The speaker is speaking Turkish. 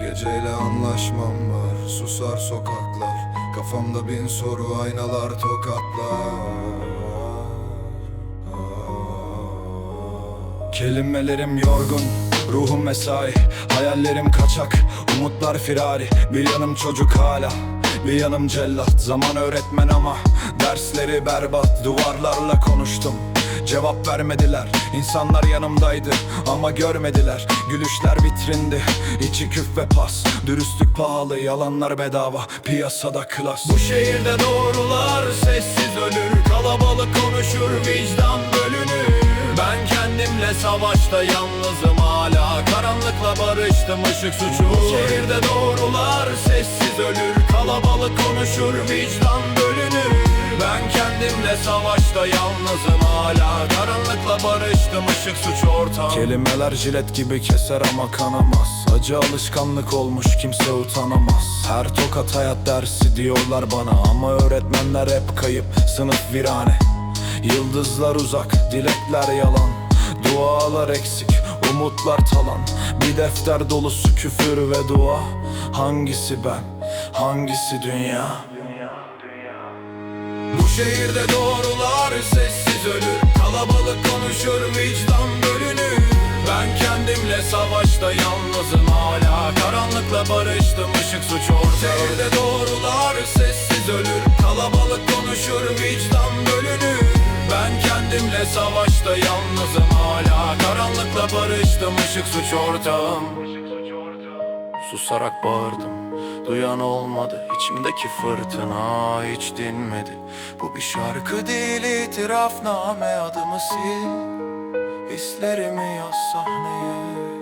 Geceyle anlaşmam var Susar sokaklar. Kafamda bin soru aynalar tokatlar. Kelimelerim yorgun Ruhum mesai. Hayallerim kaçak Umutlar firari. Bir yanım çocuk hala bir yanım cellat. Zaman öğretmen ama Dersleri berbat. Duvarlarla konuştum Cevap vermediler İnsanlar yanımdaydı ama görmediler. Gülüşler vitrindi içi küf ve pas. Dürüstlük pahalı yalanlar bedava Piyasada klas. Bu şehirde doğrular sessiz ölür Kalabalık konuşur vicdan bölünür. Ben kendimle savaşta yalnızım hala Karanlıkla barıştım ışık suçu. Bu şehirde doğrular sessiz ölür Kalabalık konuşur vicdan bölünür Ben kendimle savaşta yalnızım. Hala Karanlıkla barıştım ışık suç ortağım. Kelimeler jilet gibi keser ama kanamaz. Acı alışkanlık olmuş kimse utanamaz. Her tokat hayat dersi diyorlar bana Ama öğretmenler hep kayıp sınıf virane. Yıldızlar uzak dilekler yalan. Dualar eksik umutlar talan. Bir defter dolusu küfür ve dua. Hangisi ben? Hangisi dünya bu şehirde doğrular sessiz ölür. Kalabalık konuşur vicdan bölünür. Ben kendimle savaşta yalnızım. Hala Karanlıkla barıştım ışık suç orta Şehirde doğrular sessiz ölür. Kalabalık konuşur vicdan bölünür. Ben kendimle savaşta yalnızım. Hala Karanlıkla barıştım ışık suç ortağım. Susarak bağırdım. Duyan olmadı içimdeki fırtına hiç dinmedi. Bu bir şarkı değil itirafname adımı sil. Hislerimi yaz sahneye